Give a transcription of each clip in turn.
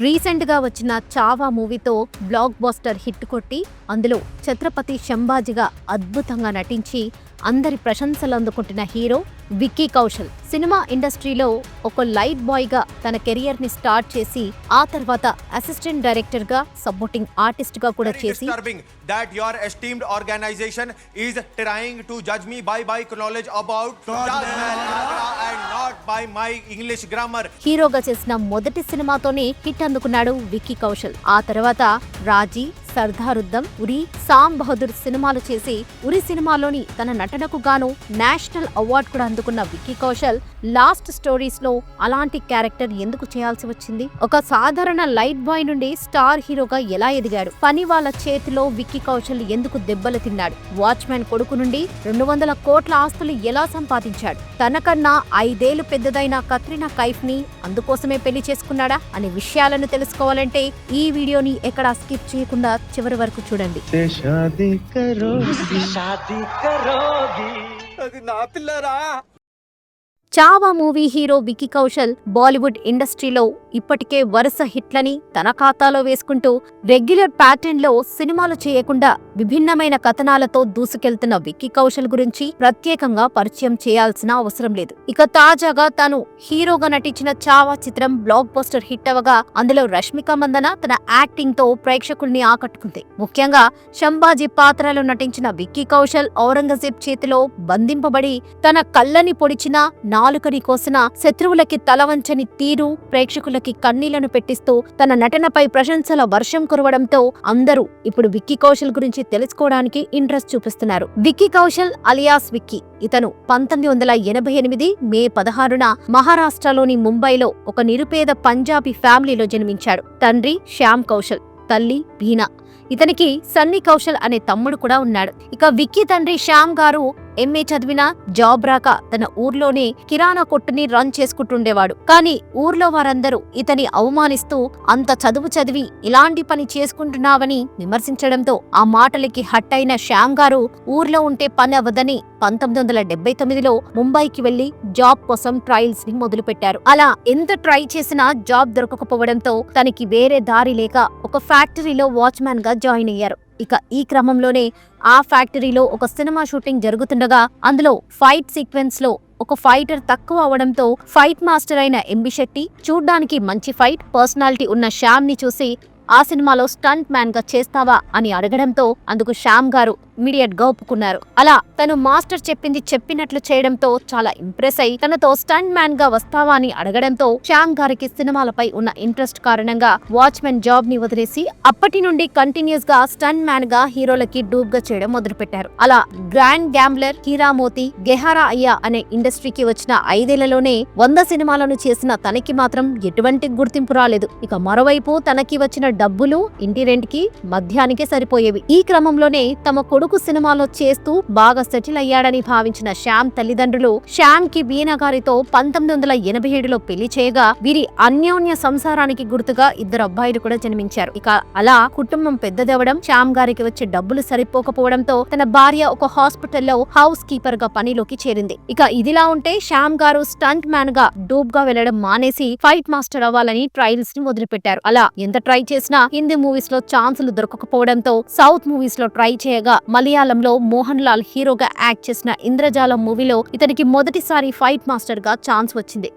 రీసెంట్గా వచ్చిన చావా మూవీతో బ్లాక్ బాస్టర్ హిట్ కొట్టి అందులో ఛత్రపతి శంభాజీగా అద్భుతంగా నటించి అందరి ప్రశంసలు అందుకుంటున్న హీరో విక్కీ కౌశల్. సినిమా ఇండస్ట్రీలో ఒక లైట్ బాయ్గా తన కెరియర్ని స్టార్ట్ చేసి ఆ తర్వాత అసిస్టెంట్ డైరెక్టర్గా సపోర్టింగ్ ఆర్టిస్ట్గా కూడా చేసి disturbing that your esteemed organization is trying to judge me by my knowledge about Taj Mahal Agra and not by my English grammar. హీరోగా చేసిన మొదటి సినిమాతోనే హిట్ అందుకున్నాడు విక్కీ కౌశల్. ఆ తర్వాత రాజీ సర్దారుద్దం ఉరి సామ్ బహదూర్ సినిమాలు చేసి ఉరి సినిమాలోని తన నటనకు గాను నేషనల్ అవార్డు కూడా అందుకున్న విక్కీ కౌశల్ లాస్ట్ స్టోరీస్లో అలాంటి క్యారెక్టర్ ఎందుకు చేయాల్సి వచ్చింది? ఒక సాధారణ లైట్ బాయ్ నుండి స్టార్ హీరోగా ఎలా ఎదిగాడు? పని వాళ్ళ చేతిలో విక్కీ కౌశల్ ఎందుకు దెబ్బలు తిన్నాడు? వాచ్మెన్ కొడుకు నుండి రెండు వందల కోట్ల ఆస్తులు ఎలా సంపాదించాడు? తనకన్నా ఐదేళ్ళు పెద్దదైన కత్రినా కైఫ్ని అందుకోసమే పెళ్ళి చేసుకున్నాడా? అనే విషయాలను తెలుసుకోవాలంటే ఈ వీడియోని ఎక్కడా స్కిప్ చేయకుండా చివరి వరకు చూడండి. అది నా పిల్లరా? చావా మూవీ హీరో విక్కీ కౌశల్ బాలీవుడ్ ఇండస్ట్రీలో ఇప్పటికే వరుస హిట్లని తన ఖాతాలో వేసుకుంటూ రెగ్యులర్ ప్యాటర్న్లో సినిమాలు చేయకుండా విభిన్నమైన కథనాలతో దూసుకెళ్తున్న విక్కీ కౌశల్ గురించి ప్రత్యేకంగా పరిచయం చేయాల్సిన అవసరం లేదు. ఇక తాజాగా తాను హీరోగా నటించిన చావా చిత్రం బ్లాక్ బస్టర్ హిట్ అవగా అందులో రష్మిక మందన తన యాక్టింగ్తో ప్రేక్షకుల్ని ఆకట్టుకుంది. ముఖ్యంగా శంభాజీ పాత్రలో నటించిన విక్కీ కౌశల్ ఔరంగజేబ్ చేతిలో బంధింపబడి తన కళ్ళని పొడిచిన నాలుకని కోసిన శత్రువులకి తలవంచని తీరు ప్రేక్షకులకి కన్నీళ్ళను పెట్టిస్తూ తన నటనపై ప్రశంసల వర్షం కురవడంతో అందరూ ఇప్పుడు విక్కీ కౌశల్ గురించి తెలుసుకోవడానికి ఇంట్రెస్ట్ చూపిస్తున్నారు. విక్కీ కౌశల్ అలియాస్ విక్కీ. ఇతను పంతొమ్మిది వందల ఎనభై ఎనిమిది మే పదహారున మహారాష్ట్రలోని ముంబైలో ఒక నిరుపేద పంజాబీ ఫ్యామిలీలో జన్మించాడు. తండ్రి శ్యామ్ కౌశల్ తల్లి బీనా. ఇతనికి సన్నీ కౌశల్ అనే తమ్ముడు కూడా ఉన్నాడు. ఇక విక్కీ తండ్రి శ్యామ్ గారు ఎంఏ చదివినా జాబ్ రాక తన ఊర్లోనే కిరాణా కొట్టుని రన్ చేసుకుంటుండేవాడు. కానీ ఊర్లో వారందరూ ఇతని అవమానిస్తూ అంత చదువు చదివి ఇలాంటి పని చేసుకుంటున్నావని విమర్శించడంతో ఆ మాటలకి హట్ అయిన శ్యామ్ గారు ఊర్లో ఉంటే పని అవ్వదని పంతొమ్మిది వందల డెబ్బై తొమ్మిదిలో ముంబైకి వెళ్ళి జాబ్ కోసం ట్రయల్స్ని మొదలుపెట్టారు. అలా ఎంత ట్రై చేసినా జాబ్ దొరకకపోవడంతో తనకి వేరే దారి లేక ఒక ఫ్యాక్టరీలో వాచ్మ్యాన్గా జాయిన్ అయ్యారు. ఇక ఈ క్రమంలోనే ఆ ఫ్యాక్టరీలో ఒక సినిమా షూటింగ్ జరుగుతుండగా అందులో ఫైట్ సీక్వెన్స్లో ఒక ఫైటర్ తక్కువ అవడంతో ఫైట్ మాస్టర్ అయిన ఎంబి శెట్టి చూడ్డానికి మంచి ఫైట్ పర్సనాలిటీ ఉన్న శ్యామ్ని చూసి ఆ సినిమాలో స్టంట్ మ్యాన్గా చేస్తావా? అని అడగడంతో అందుకు శ్యామ్ గారు ఇమీడియట్గా ఒప్పుకున్నారు. అలా తను మాస్టర్ చెప్పింది చెప్పినట్లు చేయడంతో చాలా ఇంప్రెస్ అయి తనతో స్టంట్ మ్యాన్గా వస్తావా అని అడగడంతో శ్యామ్ గారికి సినిమాలపై ఉన్న ఇంట్రెస్ట్ కారణంగా వాచ్మెన్ జాబ్ని వదిలేసి అప్పటి నుండి కంటిన్యూస్గా స్టంట్ మ్యాన్గా హీరోలకి డూబ్గా చేయడం మొదలుపెట్టారు. అలా గ్రాండ్ గ్యాంబ్లర్ హీరామోతి గెహారా అయ్యా అనే ఇండస్ట్రీకి వచ్చిన ఐదేళ్ళలోనే వంద సినిమాలను చేసిన తనకి మాత్రం ఎటువంటి గుర్తింపు రాలేదు. ఇక మరోవైపు తనకి వచ్చిన డబ్బులు ఇంటి రెంట్కి మధ్యానికే సరిపోయేవి. ఈ క్రమంలోనే తమ కొడుకు సినిమాలో చేస్తూ బాగా సెటిల్ అయ్యాడని భావించిన శ్యామ్ తల్లిదండ్రులు శ్యామ్కి బీనా గారితో పంతొమ్మిది వందల ఎనభై ఏడులో పెళ్ళి చేయగా వీరి అన్యోన్య సంసారానికి గుర్తుగా ఇద్దరు అబ్బాయిలు కూడా జన్మించారు. ఇక అలా కుటుంబం పెద్దదవడం శ్యామ్ గారికి వచ్చే డబ్బులు సరిపోకపోవడంతో తన భార్య ఒక హాస్పిటల్లో హౌస్ కీపర్గా పనిలోకి చేరింది. ఇక ఇదిలా ఉంటే శ్యామ్ గారు స్టంట్ మ్యాన్గా డూబ్గా వెళ్ళడం మానేసి ఫైట్ మాస్టర్ అవ్వాలని ట్రయల్స్ని మొదలుపెట్టారు. అలా ఎంత ట్రై చేసినా హిందీ మూవీస్లో ఛాన్సులు దొరకకపోవడంతో సౌత్ మూవీస్లో ట్రై చేయగా మలయాళంలో మోహన్ లాల్ హీరోగా యాక్ట్ చేసిన ఇంద్రజాలం మూవీలో ఇతనికి మొదటిసారి ఫైట్ మాస్టర్గా ఛాన్స్ వచ్చింది.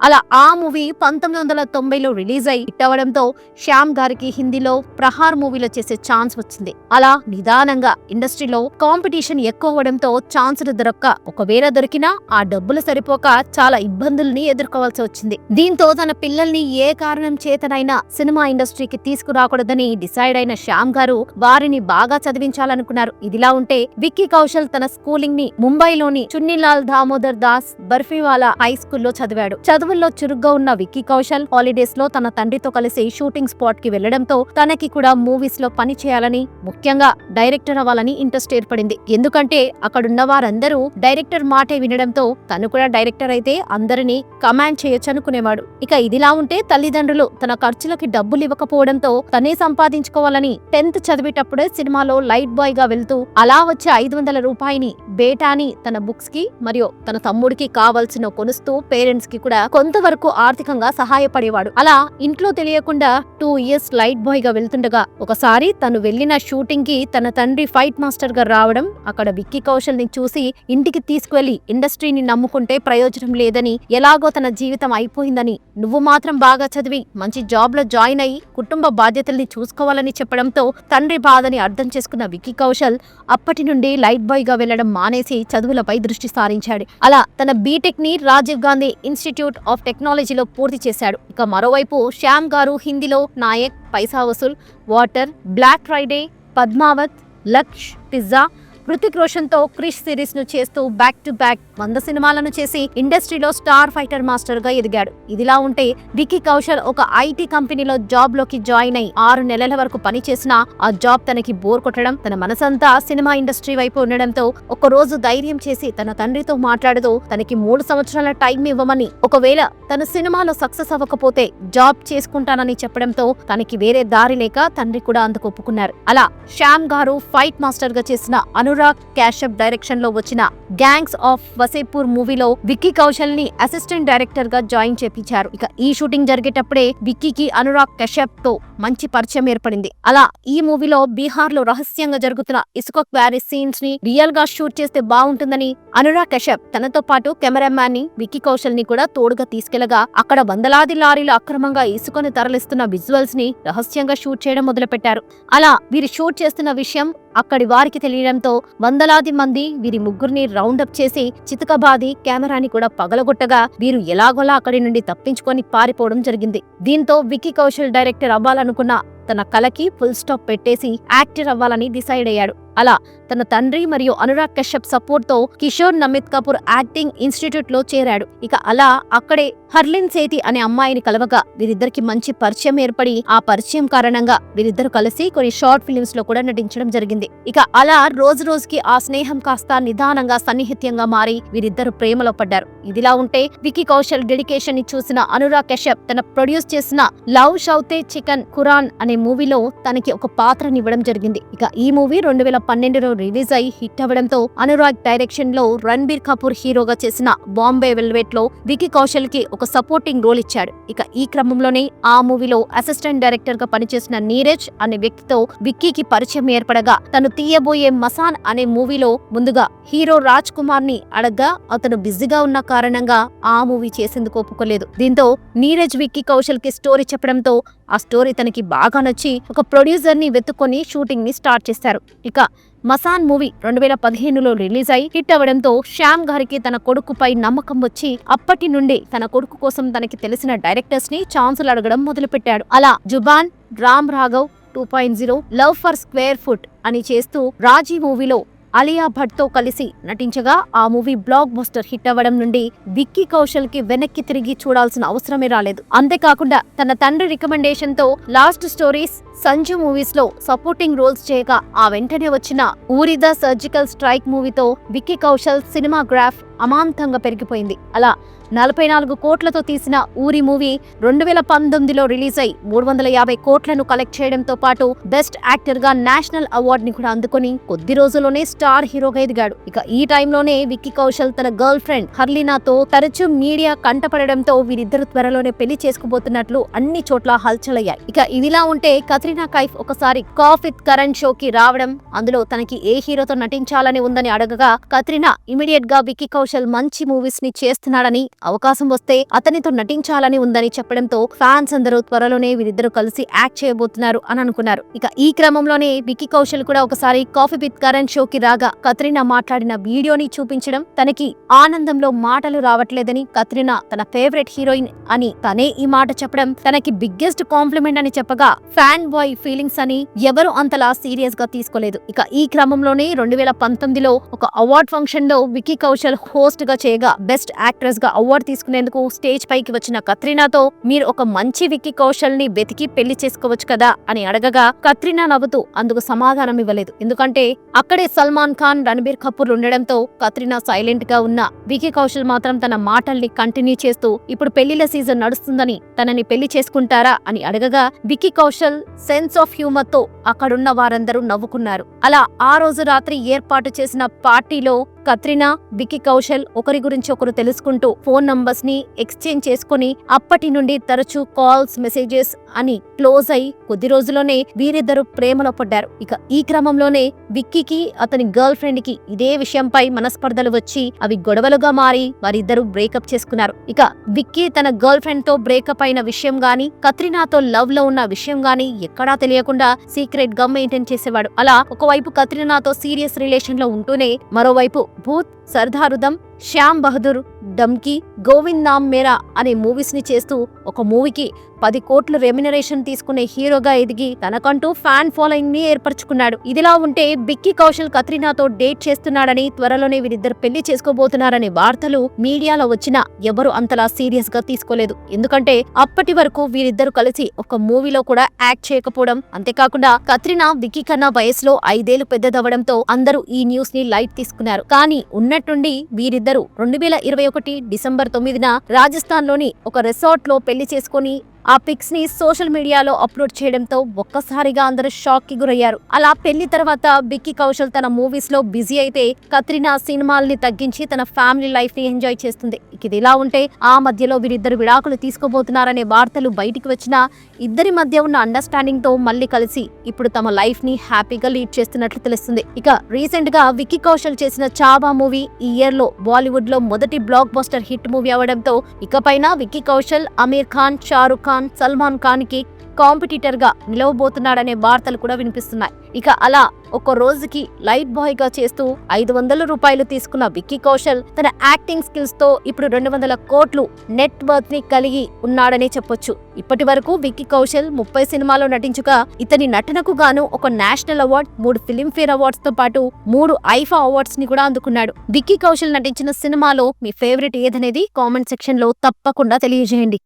అలా ఆ మూవీ పంతొమ్మిది వందల తొంభైలో రిలీజ్ అయి హిట్ అవ్వడంతో శ్యామ్ గారికి హిందీలో ప్రహార్ మూవీలో చేసే ఛాన్స్ వచ్చింది. అలా నిదానంగా ఇండస్ట్రీలో కాంపిటీషన్ ఎక్కువ అవ్వడంతో ఛాన్సులు దొరక్క ఒకవేళ దొరికినా ఆ డబ్బులు సరిపోక చాలా ఇబ్బందుల్ని ఎదుర్కోవాల్సి వచ్చింది. దీంతో తన పిల్లల్ని ఏ కారణం చేతనైనా సినిమా ఇండస్ట్రీకి తీసుకురాకూడదని డిసైడ్ అయిన శ్యామ్ గారు వారిని బాగా చదివించాలనుకున్నారు. ఇదిలా ఉంటే విక్కీ కౌశల్ తన స్కూలింగ్ని ముంబైలోని చున్నీలాల్ దామోదర్ దాస్ బర్ఫీవాలా హై స్కూల్లో చదివాడు. చదువుల్లో చురుగ్గా ఉన్న విక్కీ కౌశల్ హాలిడేస్లో తన తండ్రితో కలిసి షూటింగ్ స్పాట్కి వెళ్ళడంతో తనకి కూడా మూవీస్లో పని చేయాలని ముఖ్యంగా డైరెక్టర్ అవ్వాలని ఇంట్రెస్ట్ ఏర్పడింది. ఎందుకంటే అక్కడున్న వారందరూ డైరెక్టర్ మాటే వినడంతో తను కూడా డైరెక్టర్ అయితే అందరినీ కమాండ్ చేయొచ్చు అనుకునేవాడు ఇక ఇదిలా ఉంటే తల్లిదండ్రులు తన ఖర్చులకి డబ్బులు ఇవ్వకపోవడంతో తనే సంపాదించుకోవాలని టెన్త్ చదివేటప్పుడే సినిమాలో లైట్ బాయ్గా వెళ్తూ అలా వచ్చే ఐదు వందల రూపాయిని బేటాని తన బుక్స్కి మరియు తన తమ్ముడికి కావాల్సిన కొనుస్తూ పేరెంట్స్కి కూడా కొంతవరకు ఆర్థికంగా సహాయపడేవాడు. అలా ఇంట్లో తెలియకుండా టూ ఇయర్స్ లైట్ బాయ్గా వెళ్తుండగా ఒకసారి తను వెళ్ళిన షూటింగ్కి తన తండ్రి ఫైట్ మాస్టర్గా రావడం అక్కడ విక్కీ కౌశల్ని చూసి ఇంటికి తీసుకువెళ్ళి ఇండస్ట్రీని నమ్ముకుంటే ప్రయోజనం లేదని ఎలాగో తన జీవితం అయిపోయిందని నువ్వు మాత్రం బాగా చదివి మంచి జాబ్లో జాయిన్ అయ్యి కుటుంబ బాధ్యతల్ని చూసుకోవాలని చెప్పడంతో తండ్రి బాధని అర్థం చేసుకున్న విక్కీ కౌశల్ అప్పటి నుండి లైట్ బాయ్గా వెళ్ళడం మానేసి చదువులపై దృష్టి సారించాడు. అలా తన బీటెక్ని రాజీవ్ గాంధీ ఇన్స్టిట్యూట్ ఆఫ్ టెక్నాలజీలో పూర్తి చేశాడు. ఇక మరోవైపు శ్యామ్ గారు హిందీలో Nayak Paisa Vasool Water Black Friday Padmaavat Lakshya Pizza Hrithik రోషన్తో Krrish సిరీస్ను చేస్తూ బ్యాక్ టు బ్యాక్ వంద సినిమాలను చేసి ఇండస్ట్రీలో స్టార్ ఫైటర్ మాస్టర్గా ఎదిగాడు. ఇదిలా ఉంటే వికీ కౌశల్ ఒక ఐటీ కంపెనీలో జాబ్లోకి జాయిన్ అయి ఆరు నెలల వరకు పనిచేసినా ఆ జాబ్ తనకి బోర్ కొట్టడం తన మనసంతా సినిమా ఇండస్ట్రీ వైపు ఉండడంతో ఒక రోజు ధైర్యం చేసి తన తండ్రితో మాట్లాడుతూ తనకి మూడు సంవత్సరాల టైం ఇవ్వమని ఒకవేళ తన సినిమాలో సక్సెస్ అవ్వకపోతే జాబ్ చేసుకుంటానని చెప్పడంతో తనకి వేరే దారి లేక తండ్రి కూడా అందుకు ఒప్పుకున్నారు. అలా శ్యామ్ గారు ఫైట్ మాస్టర్గా చేసిన అనురాగ్ కాశ్యప్ డైరెక్షన్లో వచ్చిన గ్యాంగ్స్ ఆఫ్ వసేపూర్ మూవీలో విక్కీ కౌశల్ని అసిస్టెంట్ డైరెక్టర్గా జాయిన్ చేపించారు. ఇక ఈ షూటింగ్ జరిగేటప్పుడే విక్కీకి అనురాగ్ కశ్యప్తో మంచి పరిచయం ఏర్పడింది. అలా ఈ మూవీలో బీహార్లో రహస్యంగా జరుగుతున్న ఇసుక క్వారీ సీన్స్ని రియల్గా షూట్ చేస్తే బాగుంటుందని అనురాగ్ కశ్యప్ తనతో పాటు కెమెరామ్యాన్ని విక్కీ కౌశల్ని కూడా తోడుగా తీసుకెళ్ళగా అక్కడ వందలాది లారీలు అక్రమంగా ఇసుకను తరలిస్తున్న విజువల్స్ని రహస్యంగా షూట్ చేయడం మొదలుపెట్టారు. అలా వీరు షూట్ చేస్తున్న విషయం అక్కడి వారికి తెలియడంతో వందలాది మంది వీరి ముగ్గురిని రౌండప్ చేసి చితకబాది కెమెరాని కూడా పగలగొట్టగా వీరు ఎలాగోలా అక్కడి నుండి తప్పించుకొని పారిపోవడం జరిగింది. దీంతో విక్కీ కౌశల్ డైరెక్టర్ అవ్వాలనుకున్న తన కలకి ఫుల్ స్టాప్ పెట్టేసి యాక్టర్ అవ్వాలని డిసైడ్ అయ్యాడు. అలా తన తండ్రి మరియు అనురాగ్ కశ్యప్ సపోర్ట్తో కిషోర్ నమిత్ కపూర్ యాక్టింగ్ ఇన్స్టిట్యూట్లో చేరాడు. ఇక అలా అక్కడే హర్లిన్ సేతి అనే అమ్మాయిని కలవగా వీరిద్దరికి మంచి పరిచయం ఏర్పడి ఆ పరిచయం కారణంగా వీరిద్దరు కలిసి కొన్ని షార్ట్ ఫిలిమ్స్లో కూడా నటించడం జరిగింది. ఇక అలా రోజు రోజుకి ఆ స్నేహం కాస్త నిదానంగా సన్నిహిత్యంగా మారి వీరిద్దరు ప్రేమలో పడ్డారు. ఇదిలా ఉంటే వికీ కౌశల్ డెడికేషన్ని చూసిన అనురాగ్ కశ్యప్ తన ప్రొడ్యూస్ చేసిన లవ్ షౌతే చికెన్ ఖురాన్ అనే మూవీలో తనకి ఒక పాత్రనివ్వడం జరిగింది. ఇక ఈ మూవీ రెండు వేల పన్నెండులో రిలీజ్ అయి హిట్ అవ్వడంతో అనురాగ్ డైరెక్షన్లో రణబీర్ కపూర్ హీరోగా చేసిన బాంబే వెల్వెట్లో వికీ కౌశల్కి ఒక సపోర్టింగ్ రోల్ ఇచ్చాడు. ఇక ఈ క్రమంలోనే ఆ మూవీలో అసిస్టెంట్ డైరెక్టర్గా పనిచేసిన నీరజ్ అనే వ్యక్తితో విక్కీకి పరిచయం ఏర్పడగా తను తీయబోయే మసాన్ అనే మూవీలో ముందుగా హీరో రాజ్ కుమార్ని అడగ్గా అతను బిజీగా ఉన్న కారణంగా ఆ మూవీ చేసేందుకు ఒప్పుకోలేదు. దీంతో నీరజ్ విక్కీ కౌశల్కి స్టోరీ చెప్పడంతో ఆ స్టోరీ తనకి బాగా నచ్చి ఒక ప్రొడ్యూసర్ని వెతుక్కొని షూటింగ్ని స్టార్ట్ చేశారు ఇక మసాన్ మూవీ రెండు వేల పదిహేనులో రిలీజ్ అయి హిట్ అవ్వడంతో శ్యామ్ గారికి తన కొడుకుపై నమ్మకం వచ్చి అప్పటి నుండి తన కొడుకు కోసం తనకి తెలిసిన డైరెక్టర్స్ని ఛాన్సులు అడగడం మొదలుపెట్టాడు. అలా Zubaan Ram Raghav two point zero love for square foot అని చేస్తూ రాజీ మూవీలో అలియా భట్తో కలిసి నటించగా ఆ మూవీ బ్లాక్ బస్టర్ హిట్ అవ్వడం నుండి విక్కీ కౌశల్కి వెనక్కి తిరిగి చూడాల్సిన అవసరమే రాలేదు. అంతేకాకుండా తన తండ్రి రికమెండేషన్తో లాస్ట్ స్టోరీస్ సంజు మూవీస్లో సపోర్టింగ్ రోల్స్ చేయగా ఆ వెంటనే వచ్చిన ఊరిద సర్జికల్ స్ట్రైక్ మూవీతో విక్కీ కౌశల్ సినిమా గ్రాఫ్ అమాంతంగా పెరిగిపోయింది. అలా నలభై నాలుగు కోట్లతో తీసిన ఊరి మూవీ రెండు వేల పంతొమ్మిదిలో రిలీజ్ అయి మూడు వందల యాభై కోట్లను కలెక్ట్ చేయడంతో పాటు బెస్ట్ యాక్టర్గా నేషనల్ అవార్డ్ని కూడా అందుకొని కొద్ది రోజుల్లోనే స్టార్ హీరోగా ఎదిగాడు. ఇక ఈ టైంలోనే విక్కీ కౌశల్ తన గర్ల్ ఫ్రెండ్ హర్లీనాతో తరచూ మీడియా కంటపడడంతో వీరిద్దరు త్వరలోనే పెళ్ళి చేసుకుపోతున్నట్లు అన్ని చోట్ల హల్చలయ్యాయి. ఇక ఇదిలా ఉంటే కత్రినా కైఫ్ ఒకసారి కాఫ్ విత్ కరణ్ షోకి రావడం అందులో తనకి ఏ హీరోతో నటించాలని ఉందని అడగగా కత్రినా ఇమీడియట్గా విక్కీ కౌశల్ మంచి మూవీస్ని చేస్తున్నాడని అవకాశం వస్తే అతనితో నటించాలని ఉందని చెప్పడంతో ఫ్యాన్స్ అందరూ త్వరలోనే వీరిద్దరూ కలిసి యాక్ట్ చేయబోతున్నారు అని అనుకున్నారు. ఇక ఈ క్రమంలోనే వికీ కౌశల్ కూడా ఒకసారి కాఫీ విత్ కరణ్ షోకి రాగా కత్రినా మాట్లాడిన వీడియోని చూపించడం తనకి ఆనందంలో మాటలు రావట్లేదని కత్రినా తన ఫేవరెట్ హీరోయిన్ అని తనే ఈ మాట చెప్పడం తనకి బిగ్గెస్ట్ కాంప్లిమెంట్ అని చెప్పగా ఫ్యాన్ బాయ్ ఫీలింగ్స్ అని ఎవరు అంతలా సీరియస్గా తీసుకోలేదు. ఇక ఈ క్రమంలోనే రెండు వేల పంతొమ్మిదిలో ఒక అవార్డ్ ఫంక్షన్లో వికీ కౌశల్ హోస్ట్గా చేయగా బెస్ట్ యాక్ట్రెస్గా అవార్డు తీసుకునేందుకు స్టేజ్ పైకి వచ్చిన కత్రినాతో మీరు ఒక మంచి విక్కీ కౌశల్ని వెతికి పెళ్ళి చేసుకోవచ్చు కదా అని అడగగా కత్రినా నవ్వుతూ అందుకు సమాధానం ఇవ్వలేదు. ఎందుకంటే అక్కడే సల్మాన్ ఖాన్ రణబీర్ కపూర్ ఉండడంతో కత్రినా సైలెంట్గా ఉన్న వికీ కౌశల్ మాత్రం తన మాటల్ని కంటిన్యూ చేస్తూ ఇప్పుడు పెళ్ళిల సీజన్ నడుస్తుందని తనని పెళ్ళి చేసుకుంటారా అని అడగగా వికీ కౌశల్ సెన్స్ ఆఫ్ హ్యూమర్తో అక్కడున్న వారందరూ నవ్వుకున్నారు. అలా ఆ రోజు రాత్రి ఏర్పాటు చేసిన పార్టీలో కత్రినా వికీ కౌశల్ కౌశల్ ఒకరి గురించి ఒకరు తెలుసుకుంటూ ఫోన్ నంబర్స్ని ఎక్స్చేంజ్ చేసుకుని అప్పటి నుండి తరచూ కాల్స్ మెసేజెస్ అని క్లోజ్ అయి కొద్ది రోజుల్లోనే వీరిద్దరు ప్రేమలో పడ్డారు. ఇక ఈ క్రమంలోనే విక్కీకి అతని గర్ల్ ఫ్రెండ్కి ఇదే విషయంపై మనస్పర్ధలు వచ్చి అవి గొడవలుగా మారి వారిద్దరూ బ్రేకప్ చేసుకున్నారు. ఇక విక్కీ తన గర్ల్ ఫ్రెండ్తో బ్రేకప్ అయిన విషయం గాని కత్రినాతో లవ్లో ఉన్న విషయం గాని ఎక్కడా తెలియకుండా సీక్రెట్గా మెయింటైన్ చేసేవాడు. అలా ఒకవైపు కత్రినాతో సీరియస్ రిలేషన్లో ఉంటూనే మరోవైపు భూత్ సర్దారుదం శ్యామ్ బహదూర్ డమ్కి గోవింద్ నామ్ మేరా అనే మూవీస్ని చేస్తూ ఒక మూవీకి పది కోట్ల రెమ్యునరేషన్ తీసుకునే హీరోగా ఎదిగి తనకంటూ ఫ్యాన్ ఫాలోయింగ్ని ఏర్పరచుకున్నాడు. ఇదిలా ఉంటే బిక్కీ కౌశల్ కత్రినాతో డేట్ చేస్తున్నాడని త్వరలోనే వీరిద్దరు పెళ్ళి చేసుకోబోతున్నారనే వార్తలు మీడియాలో వచ్చినా ఎవరు అంతలా సీరియస్గా తీసుకోలేదు. ఎందుకంటే అప్పటి వరకు వీరిద్దరు కలిసి ఒక మూవీలో కూడా యాక్ట్ చేయకపోవడం అంతేకాకుండా కత్రినా విక్కీ కన్నా వయసులో ఐదేళ్ళు పెద్దదవడంతో అందరూ ఈ న్యూస్ని లైట్ తీసుకున్నారు. కానీ ఉన్నట్టుండి వీరిద్దరూ రెండు వేల ఇరవై ఒకటి డిసెంబర్ తొమ్మిదిన రాజస్థాన్లోని ఒక రిసార్ట్లో పెళ్ళి చేసుకుని ఆ పిక్స్ని సోషల్ మీడియాలో అప్లోడ్ చేయడంతో ఒక్కసారిగా అందరూ షాక్కి గురయ్యారు. అలా పెళ్ళి తర్వాత బిక్కీ కౌశల్ తన మూవీస్లో బిజీ అయితే కత్రినా సినిమాల్ని తగ్గించి తన ఫ్యామిలీ లైఫ్ని ఎంజాయ్ చేస్తుంది. ఇక ఇది ఇలా ఉంటే ఆ మధ్యలో వీరిద్దరు విడాకులు తీసుకోబోతున్నారనే వార్తలు బయటికి వచ్చినా ఇద్దరి మధ్య ఉన్న అండర్స్టాండింగ్తో మళ్ళీ కలిసి ఇప్పుడు తమ లైఫ్ని హ్యాపీగా లీడ్ చేస్తున్నట్లు తెలుస్తుంది. ఇక రీసెంట్గా విక్కీ కౌశల్ చేసిన చాబా మూవీ ఈ ఇయర్లో బాలీవుడ్లో మొదటి బ్లాక్ బస్టర్ హిట్ మూవీ అవడంతో ఇకపైన విక్కీ కౌశల్ అమీర్ ఖాన్ షారుఖ్ ఖాన్ సల్మాన్ ఖాన్కి కాంపిటీటర్గా నిలవబోతున్నాడనే వార్తలు కూడా వినిపిస్తున్నాయి. ఇక అలా ఒక రోజుకి లైట్ బాయ్గా చేస్తూ ఐదు వందల రూపాయలు తీసుకున్న విక్కీ కౌశల్ తన యాక్టింగ్ స్కిల్స్తో ఇప్పుడు రెండు వందల కోట్లు నెట్ వర్త్ని కలిగి ఉన్నాడనే చెప్పొచ్చు. ఇప్పటి వరకు విక్కీ కౌశల్ ముప్పై సినిమాలో నటించగా ఇతని నటనకు గాను ఒక నేషనల్ అవార్డ్ మూడు ఫిలింఫేర్ అవార్డ్స్తో పాటు మూడు ఐఫా అవార్డ్స్ని కూడా అందుకున్నాడు. విక్కీ కౌశల్ నటించిన సినిమాలో మీ ఫేవరెట్ ఏదనేది కామెంట్ సెక్షన్లో తప్పకుండా తెలియజేయండి.